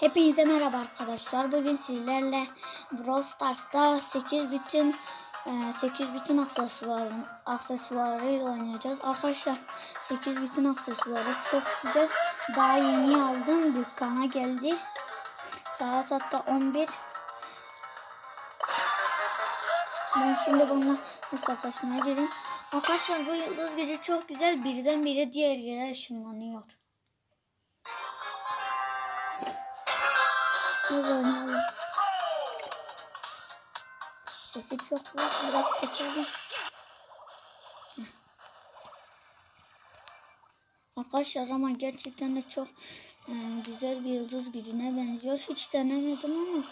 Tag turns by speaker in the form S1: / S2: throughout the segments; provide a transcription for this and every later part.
S1: Hepinize merhaba arkadaşlar. Bugün sizlerle Brawl Stars'ta 8 bütün e, 8 bütün aksesuarı aksesuarıyla oynayacağız. Arkadaşlar 8 bütün aksesuarı çok güzel. Daha yeni aldım. Dükkana geldi. Saat hatta 11. Ben şimdi bununla hesaplaşmaya gireyim. Arkadaşlar bu yıldız gücü çok güzel. Birdenbire diğer yere ışınlanıyor. Hadi oynayalım. Sesi çok var. Biraz keselim. Arkadaşlar ama gerçekten de çok e, güzel bir yıldız gücüne benziyor. Hiç denemedim ama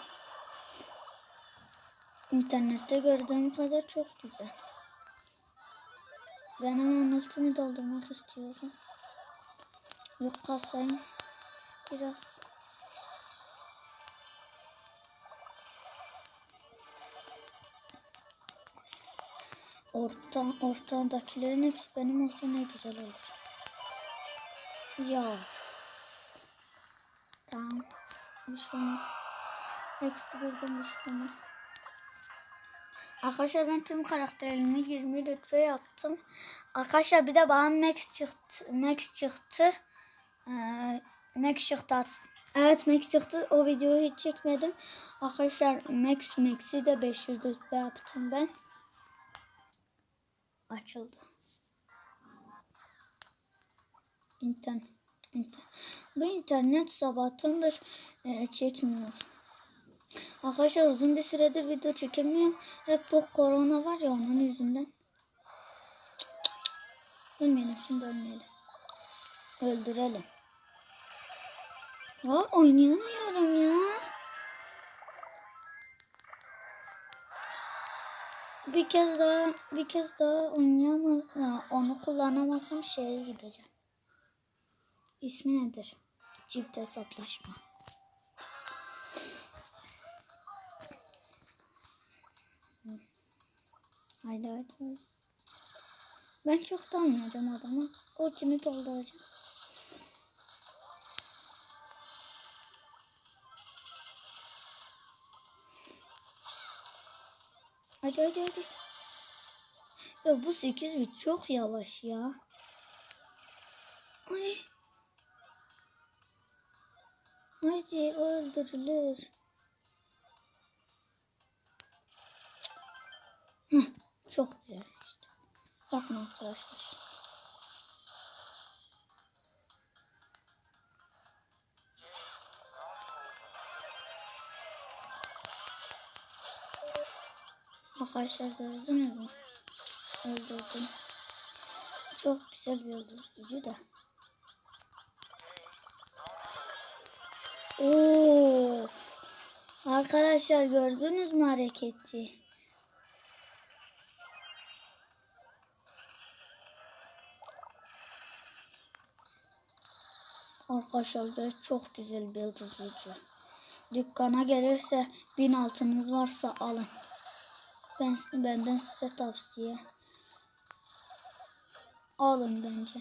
S1: internette gördüğüm kadar çok güzel. Ben hemen ultimi doldurmak istiyorum. Yok kasayım. Biraz. Orta, ortadakilerin hepsi benim olsa ne güzel olur. Ya. Tamam. Bir şey olmaz. Eksi birden bir şey olmaz. Arkadaşlar ben tüm karakterlerimi 20 rütbe yaptım. Arkadaşlar bir de bana Max çıktı. Max çıktı. Ee, Max çıktı. Evet Max çıktı. O videoyu hiç çekmedim. Arkadaşlar Max Max'i de 500 rütbe yaptım ben açıldı. İnternet. internet. Bu internet sabahtandır e, çekmiyor. Arkadaşlar uzun bir süredir video çekemiyorum. Hep bu korona var ya onun yüzünden. Ölmeyelim şimdi ölmeyelim. Öldürelim. Ya oynayamıyorum ya. Bir kez daha bir kez daha oynayamaz onu kullanamazsam şeye gideceğim. İsmi nedir? Çift hesaplaşma. Haydi haydi. Ben çok da oynayacağım adamı. Ultimi dolduracağım. Hadi hadi hadi. Ya bu 8 bit çok yavaş ya. Ay. Hadi öldürülür. Heh, çok güzel işte. Bakın arkadaşlar. Arkadaşlar gördünüz mü? Öldürdüm. Çok güzel bir öldürücü de. Of. Arkadaşlar gördünüz mü hareketi? Arkadaşlar çok güzel bir yıldız gücü. Dükkana gelirse bin altınız varsa alın. Ben benden size tavsiye. Alın bence.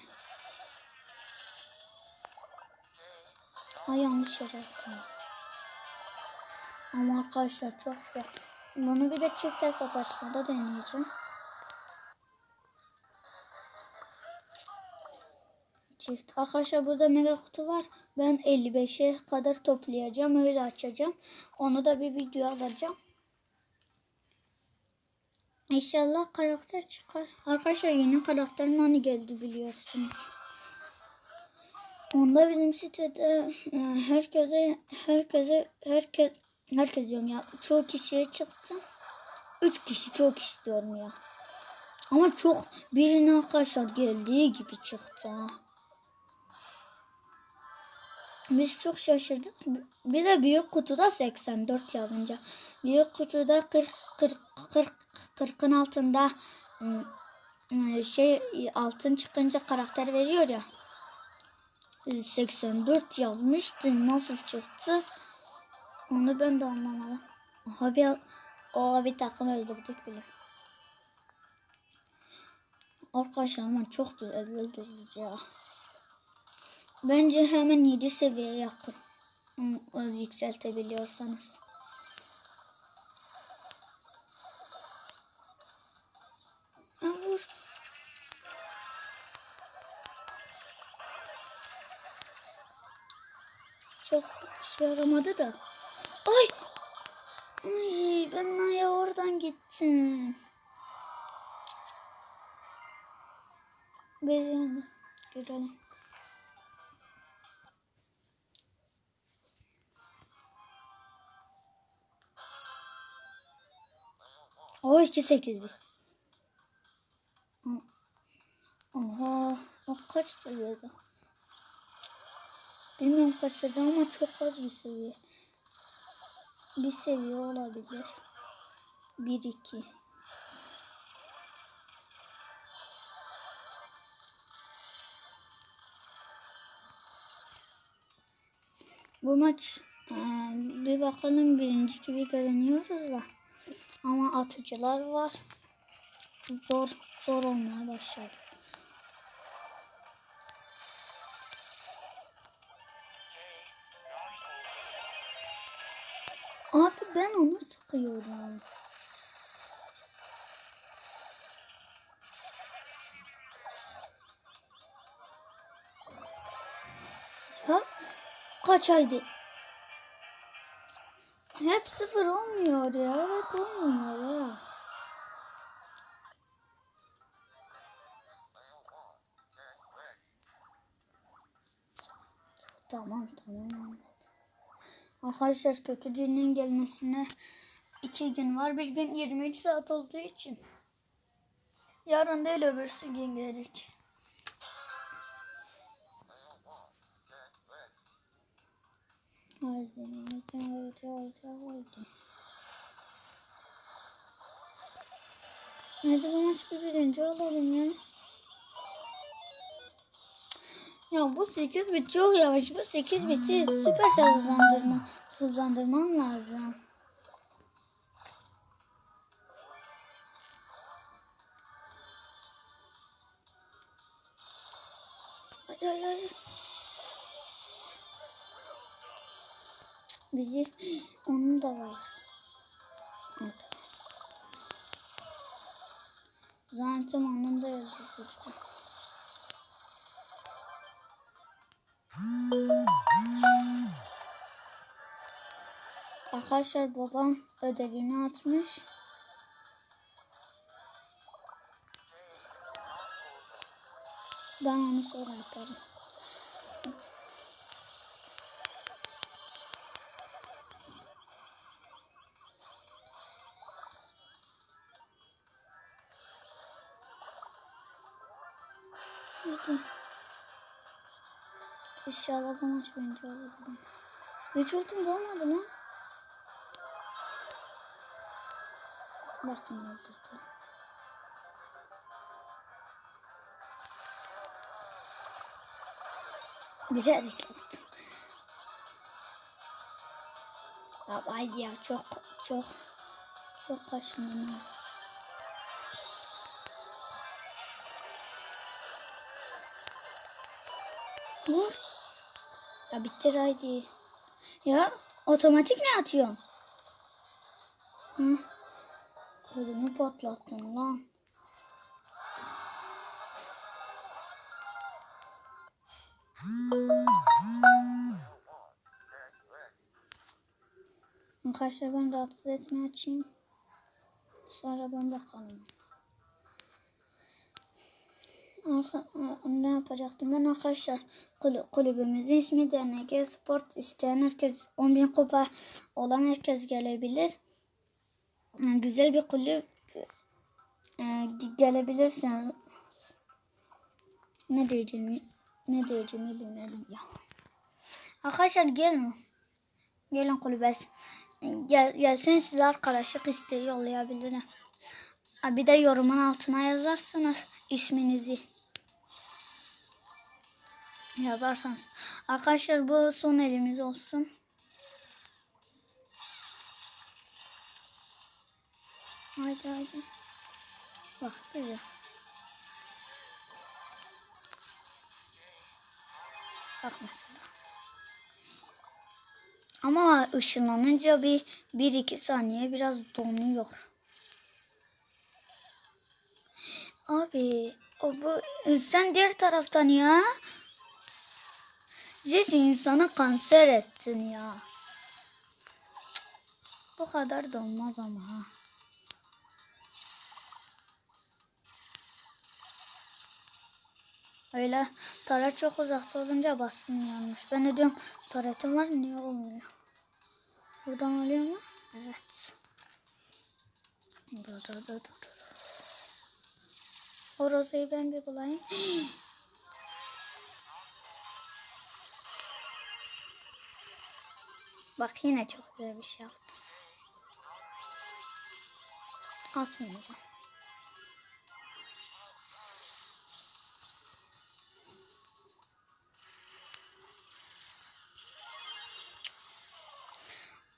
S1: Ay yanlış yere attım. Ama arkadaşlar çok güzel. Bunu bir de çift hesaplaşmada deneyeceğim. Çift. Arkadaşlar burada mega kutu var. Ben 55'e kadar toplayacağım. Öyle açacağım. Onu da bir video alacağım. İnşallah karakter çıkar. Arkadaşlar yeni karakter Nani geldi biliyorsunuz. Onda bizim sitede e, herkese herkese herkes herkes diyorum ya çoğu kişiye çıktı. Üç kişi çok istiyorum ya. Ama çok birine arkadaşlar geldiği gibi çıktı. Biz çok şaşırdık. Bir de büyük kutuda 84 yazınca. Büyük kutuda 40 40 40 40'ın altında ım, şey altın çıkınca karakter veriyor ya. 84 yazmıştı. Nasıl çıktı? Onu ben de anlamadım. Aha bir, o bir takım öldürdük bile. Arkadaşlar ama çok güzel öldürücü ya. Bence hemen 7 seviye yakın. ım, yükseltebiliyorsanız. Çok işe yaramadı da. Ay! Ay ben Naya oradan gittim. Beğendim. Görelim. O 2 8 bir. Oha. O kaç seviyede? Bilmiyorum kaç seviye ama çok az bir seviye. Bir seviye olabilir. 1 2 Bu maç e, bir bakalım birinci gibi görünüyoruz da. Ama atıcılar var. Zor zor olmaya başladı. Ben onu sıkıyorum. Ya kaç aydı? Hep sıfır olmuyor ya. Hep olmuyor ha. Tamam tamam. Arkadaşlar kötü cinin gelmesine iki gün var. Bir gün 23 saat olduğu için. Yarın değil öbürsü gün gelecek. Haydi haydi haydi haydi. Hadi bu maç bir birinci olalım ya. Ya bu 8 bit çok yavaş. Bu 8 biti süper hızlandırma, hızlandırman lazım. Hadi hadi hadi. Bizi onun da var. Evet. Zaten onun da yazıyor. Arkadaşlar babam ödevini atmış. Ben onu sonra yaparım. Birinci olur. Hiç ultim de olmadı lan. Bakın öldürdü. Bilerek yaptım. Ya haydi ya çok çok çok kaşındım ya. Vur. Ya bitir haydi. Ya otomatik ne atıyorsun? Hı? Ödümü patlattın lan. Arkadaşlar ben rahatsız etmeye açayım. Sonra ben bakalım. Ne yapacaktım? Ben arkadaşlar kulü, kulübümüzün ismi DNG Sport isteyen herkes 10.000 kupa olan herkes gelebilir. Güzel bir kulüp e, gelebilirsiniz ne diyeceğimi ne diyeceğimi bilmedim ya. Arkadaşlar gelin. Gelin kulübe. Gel, gelsin size arkadaşlık isteği yollayabilirim. Bir de yorumun altına yazarsınız isminizi yazarsanız. Arkadaşlar bu son elimiz olsun. Haydi haydi. Bak böyle. Bak mesela. Ama ışınlanınca bir 1-2 saniye biraz donuyor. Abi o bu sen diğer taraftan ya. Jesse insana kanser ettin ya. Bu kadar da olmaz ama. Öyle taret çok uzakta olunca basın yanmış. Ben de diyorum taretim var niye olmuyor? Buradan oluyor mu? Evet. Dur dur dur. dur. O rozayı ben bir bulayım. Bak yine çok güzel bir şey yaptım. Atmayacağım.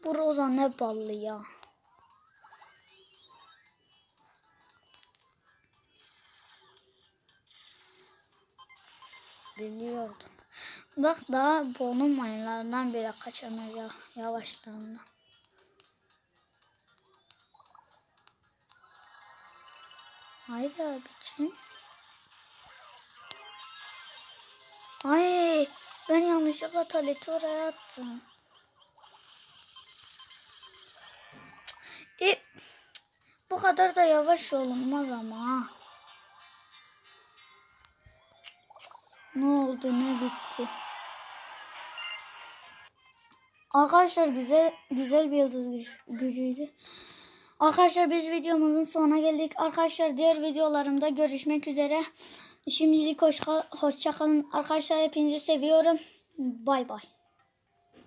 S1: Bu roza ne ballı ya. Biliyordum. Bak daha bonum mayınlarından bile kaçamayacak yavaşlığından. Haydi abicim. Ay ben yanlışlıkla taleti oraya attım. E, bu kadar da yavaş olunmaz ama. Ne oldu ne bitti. Arkadaşlar güzel güzel bir yıldız güç- gücüydü. Arkadaşlar biz videomuzun sonuna geldik. Arkadaşlar diğer videolarımda görüşmek üzere. Şimdilik hoşça, hoşça kalın. Arkadaşlar hepinizi seviyorum. Bay bay.